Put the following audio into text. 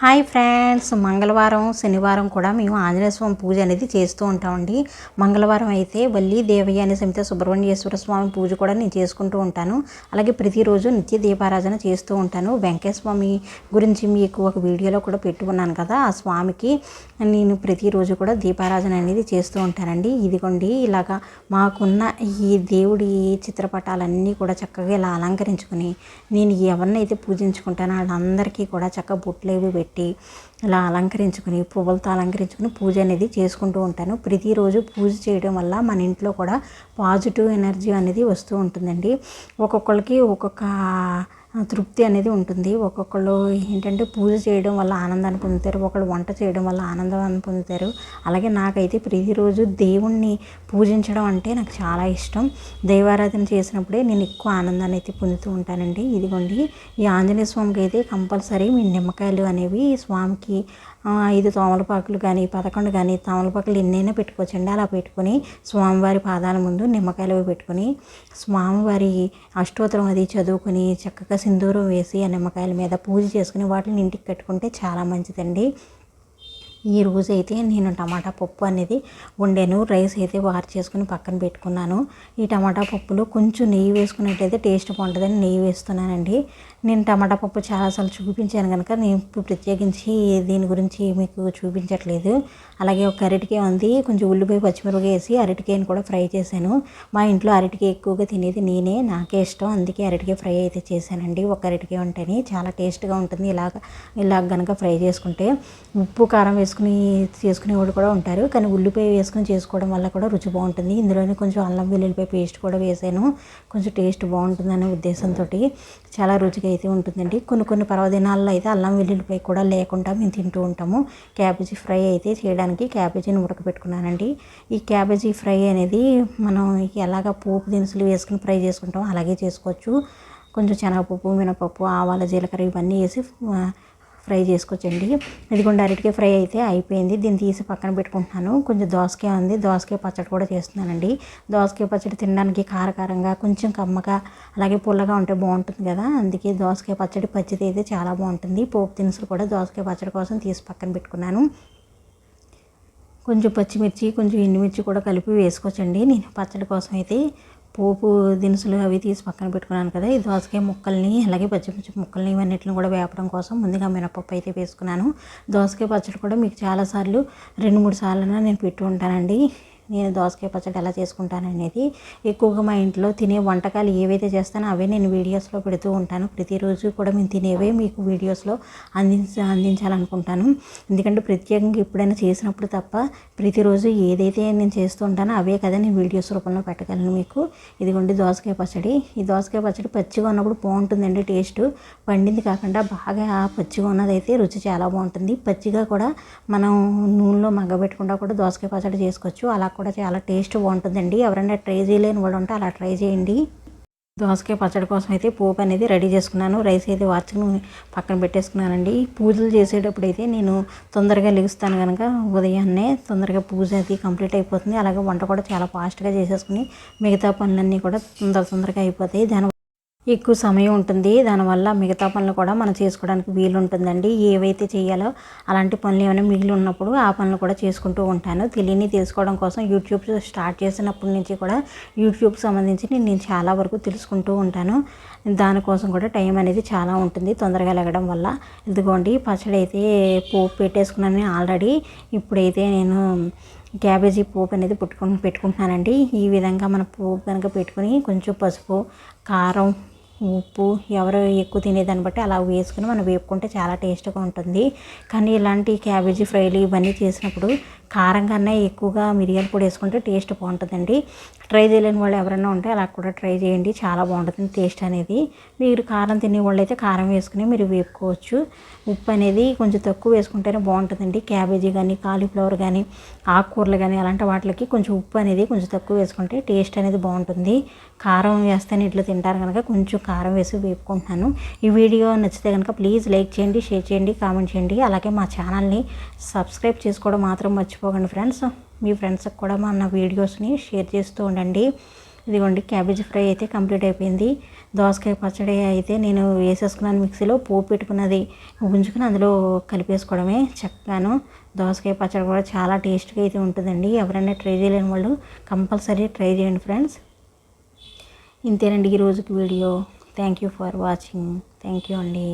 Hi friends మంగళవారం శనివారం కూడా మేము ఆంజనేయ స్వామి పూజ అనేది చేస్తూ ఉంటామండి. మంగళవారం అయితే వల్లి దేవయ్య అనే సమిత సుబ్రహ్మణ్యేశ్వర స్వామి పూజ కూడా నేను చేసుకుంటూ ఉంటాను. అలాగే ప్రతిరోజు నిత్య దీపారాధన చేస్తూ ఉంటాను. వెంకయ్య స్వామి గురించి మీకు ఒక వీడియోలో కూడా పెట్టుకున్నాను కదా ఆ స్వామికి నేను ప్రతిరోజు కూడా దీపారాధన అనేది చేస్తూ ఉంటానండి. ఇదిగోండి ఇలాగా మాకున్న ఈ దేవుడి చిత్రపటాలన్నీ కూడా చక్కగా ఇలా అలంకరించుకుని నేను ఎవరినైతే పూజించుకుంటానో వాళ్ళందరికీ కూడా చక్కగా బొట్లేవి పెట్టి ఇలా అలంకరించుకుని పువ్వులతో అలంకరించుకుని పూజ అనేది చేసుకుంటూ ఉంటాను. ప్రతిరోజు పూజ చేయడం వల్ల మన ఇంట్లో కూడా పాజిటివ్ ఎనర్జీ అనేది వస్తూ ఉంటుందండి. ఒక్కొక్కరికి ఒక్కొక్క తృప్తి అనేది ఉంటుంది. ఒక్కొక్కళ్ళు ఏంటంటే పూజ చేయడం వల్ల ఆనందాన్ని పొందుతారు. ఒకళ్ళు వంట చేయడం వల్ల ఆనందాన్ని పొందుతారు. అలాగే నాకైతే ప్రతిరోజు దేవుణ్ణి పూజించడం అంటే నాకు చాలా ఇష్టం. దైవారాధన చేసినప్పుడే నేను ఎక్కువ ఆనందాన్ని అయితే పొందుతూ ఉంటానండి. ఇదిగోండి ఈ ఆంజనేయ స్వామికి అయితే కంపల్సరీ మీ నిమ్మకాయలు అనేవి స్వామికి ఐదు తోమలపాకులు కానీ పదకొండు కానీ తోమలపాకులు ఎన్నైనా పెట్టుకోవచ్చండి. అలా పెట్టుకొని స్వామివారి పాదాల ముందు నిమ్మకాయలు పెట్టుకొని స్వామివారి అష్టోత్తరం అది చదువుకొని చక్కగా సింధూరం వేసి ఆ నిమ్మకాయల మీద పూజ చేసుకుని వాటిని ఇంటికి కట్టుకుంటే చాలా మంచిదండి. ఈ రోజు అయితే నేను టమాటా పప్పు అనేది వండాను రైస్ అయితే వారు చేసుకుని పక్కన పెట్టుకున్నాను. ఈ టమాటా పప్పులో కొంచెం నెయ్యి వేసుకున్నట్టయితే టేస్ట్ బాగుంటుందని నెయ్యి వేస్తున్నానండి. నేను టమాటా పప్పు చాలాసార్లు చూపించాను కనుక నేను ఇప్పుడు ప్రత్యేకించి దీని గురించి మీకు చూపించట్లేదు. అలాగే ఒక అరటికాయ ఉంది కొంచెం ఉల్లిపాయ పచ్చిమిరపకాయ వేసి అరటికాయని కూడా ఫ్రై చేశాను. మా ఇంట్లో అరటికాయ ఎక్కువగా తినేది నేనే నాకే ఇష్టం. అందుకే అరటికాయ ఫ్రై అయితే చేశానండి. ఒక అరటికాయ ఉంటేనే చాలా టేస్ట్గా ఉంటుంది. ఇలాగ ఇలాగ కనుక ఫ్రై చేసుకుంటే ఉప్పు కారం వేసుకుని చేసుకునేవాడు కూడా ఉంటారు. కానీ ఉల్లిపాయ వేసుకుని చేసుకోవడం వల్ల కూడా రుచి బాగుంటుంది. ఇందులోనే కొంచెం అల్లం వెల్లుల్లిపాయ పేస్ట్ కూడా వేసాను కొంచెం టేస్ట్ బాగుంటుందనే ఉద్దేశంతో చాలా రుచిగా అయితే ఉంటుందండి కొన్ని కొన్ని పర్వదినాల్లో అయితే అల్లం వెల్లుల్లిపై కూడా లేకుండా మేము తింటూ ఉంటాము. క్యాబేజీ ఫ్రై అయితే చేయడానికి క్యాబేజీని ఉడకబెట్టుకున్నానండి. ఈ క్యాబేజీ ఫ్రై అనేది మనం ఎలాగ పోపు దినుసులు వేసుకుని ఫ్రై చేసుకుంటాం అలాగే చేసుకోవచ్చు. కొంచెం శనగపప్పు మినపప్పు ఆవాల జీలకర్ర ఇవన్నీ వేసి ఫ్రై చేసుకోవచ్చండి. ఇదిగోండి అరటికాయ ఫ్రై అయితే అయిపోయింది. దీన్ని తీసి పక్కన పెట్టుకుంటున్నాను. కొంచెం దోసకాయ ఉంది. దోసకాయ పచ్చడి కూడా చేస్తున్నానండి. దోసకాయ పచ్చడి తినడానికి కారకారంగా కొంచెం కమ్మగా అలాగే పుల్లగా ఉంటే బాగుంటుంది కదా. అందుకే దోసకాయ పచ్చడి పచ్చిది అయితే చాలా బాగుంటుంది. పోపు దినుసులు కూడా దోసకాయ పచ్చడి కోసం తీసి పక్కన పెట్టుకున్నాను. కొంచెం పచ్చిమిర్చి కొంచెం ఎండుమిర్చి కూడా కలిపి వేసుకోవచ్చండి. నేను పచ్చడి కోసం అయితే పోపు దినుసులు అవి తీసి పక్కన పెట్టుకున్నాను కదా ఈ దోసకాయ ముక్కల్ని అలాగే పచ్చిమిర్చి ముక్కల్ని ఇవన్నిటిని కూడా వేపడం కోసం ముందుగా మినపప్పు అయితే వేసుకున్నాను. దోసకాయ పచ్చడి కూడా మీకు చాలాసార్లు రెండు మూడు సార్లు నేను పెట్టి ఉంటానండి. నేను దోసకాయ పచ్చడి ఎలా చేసుకుంటాను అనేది ఎక్కువగా మా ఇంట్లో తినే వంటకాలు ఏవైతే చేస్తానో అవే నేను వీడియోస్లో పెడుతూ ఉంటాను. ప్రతిరోజు కూడా మేము తినేవే మీకు వీడియోస్లో అందించ అందించాలనుకుంటాను. ఎందుకంటే ప్రత్యేకంగా ఎప్పుడైనా చేసినప్పుడు తప్ప ప్రతిరోజు ఏదైతే నేను చేస్తూ ఉంటానో అవే కదా నేను వీడియోస్ రూపంలో పెట్టగలను మీకు. ఇదిగోండి దోసకాయ పచ్చడి. ఈ దోసకాయ పచ్చడి పచ్చిగా ఉన్నప్పుడు బాగుంటుందండి టేస్ట్. పండింది కాకుండా బాగా పచ్చిగా ఉన్నదైతే రుచి చాలా బాగుంటుంది. పచ్చిగా కూడా మనం నూనెలో మగ్గబెట్టకుండా కూడా దోసకాయ పచ్చడి చేసుకోవచ్చు. అలా కూడా చాలా టేస్ట్ బాగుంటుందండి. ఎవరైనా ట్రై చేయలేని వాళ్ళు ఉంటే అలా ట్రై చేయండి. దోసకాయ పచ్చడి కోసం అయితే పోపు అనేది రెడీ చేసుకున్నాను. రైస్ అయితే వాచుకుని పక్కన పెట్టేసుకున్నానండి. పూజలు చేసేటప్పుడు అయితే నేను తొందరగా లెగుస్తాను కనుక ఉదయాన్నే తొందరగా పూజ అది కంప్లీట్ అయిపోతుంది. అలాగే వంట కూడా చాలా ఫాస్ట్గా చేసేసుకుని మిగతా పనులన్నీ కూడా తొందర తొందరగా అయిపోతాయి. దాని ఎక్కువ సమయం ఉంటుంది. దానివల్ల మిగతా పనులు కూడా మనం చేసుకోవడానికి వీలు ఉంటుందండి ఏవైతే చేయాలో అలాంటి పనులు ఏమైనా మిగిలి ఉన్నప్పుడు ఆ పనులు కూడా చేసుకుంటూ ఉంటాను. తెలియని తెలుసుకోవడం కోసం యూట్యూబ్ స్టార్ట్ చేసినప్పటి నుంచి కూడా యూట్యూబ్ సంబంధించి నేను చాలా వరకు తెలుసుకుంటూ ఉంటాను. దానికోసం కూడా టైం అనేది చాలా ఉంటుంది తొందరగా లెగడం వల్ల. ఇదిగోండి పచ్చడి అయితే పోపు పెట్టేసుకున్నాను ఆల్రెడీ. ఇప్పుడైతే నేను క్యాబేజీ పోపు అనేది పెట్టుకుని పెట్టుకుంటున్నానండి. ఈ విధంగా మన పోపు కనుక పెట్టుకుని కొంచెం పసుపు కారం ఉప్పు ఎవరు ఎక్కువ తినేదాన్ని బట్టి అలా వేసుకుని మనం వేపుకుంటే చాలా టేస్ట్గా ఉంటుంది. కానీ ఇలాంటి క్యాబేజీ ఫ్రైలు ఇవన్నీ చేసినప్పుడు కారం కన్నా ఎక్కువగా మిరియాల పొడి వేసుకుంటే టేస్ట్ బాగుంటుందండి. ట్రై చేయలేని వాళ్ళు ఎవరైనా ఉంటే అలా కూడా ట్రై చేయండి. చాలా బాగుంటుంది టేస్ట్ అనేది. మీరు కారం తినే వాళ్ళు అయితే కారం వేసుకుని మీరు వేపుకోవచ్చు. ఉప్పు అనేది కొంచెం తక్కువ వేసుకుంటేనే బాగుంటుందండి. క్యాబేజీ కానీ కాలీఫ్లవర్ కానీ ఆకుకూరలు కానీ అలాంటి వాటికి కొంచెం ఉప్పు అనేది కొంచెం తక్కువ వేసుకుంటే టేస్ట్ అనేది బాగుంటుంది. కారం వేస్తేనే ఇట్లా తింటారు కనుక కొంచెం కారం వేసి వేపుకుంటున్నాను. ఈ వీడియో నచ్చితే కనుక ప్లీజ్ లైక్ చేయండి షేర్ చేయండి కామెంట్ చేయండి. అలాగే మా ఛానల్ని సబ్స్క్రైబ్ చేసుకోవడం మాత్రం మర్చిపోకండి ఫ్రెండ్స్. మీ ఫ్రెండ్స్కి కూడా మన వీడియోస్ని షేర్ చేస్తూ ఉండండి. ఇదిగోండి క్యాబేజ్ ఫ్రై అయితే కంప్లీట్ అయిపోయింది. దోసకాయ పచ్చడి అయితే నేను వేసేసుకున్నాను మిక్సీలో పోపు పెట్టుకున్నది ఉంచుకుని అందులో కలిపేసుకోవడమే చక్కగాను దోసకాయ పచ్చడి కూడా చాలా టేస్ట్గా అయితే ఉంటుందండి. ఎవరైనా ట్రై చేయలేని వాళ్ళు కంపల్సరీ ట్రై చేయండి ఫ్రెండ్స్. ఇంతేనండి ఈ రోజుకి video. Thank you for watching. Thank you అండి.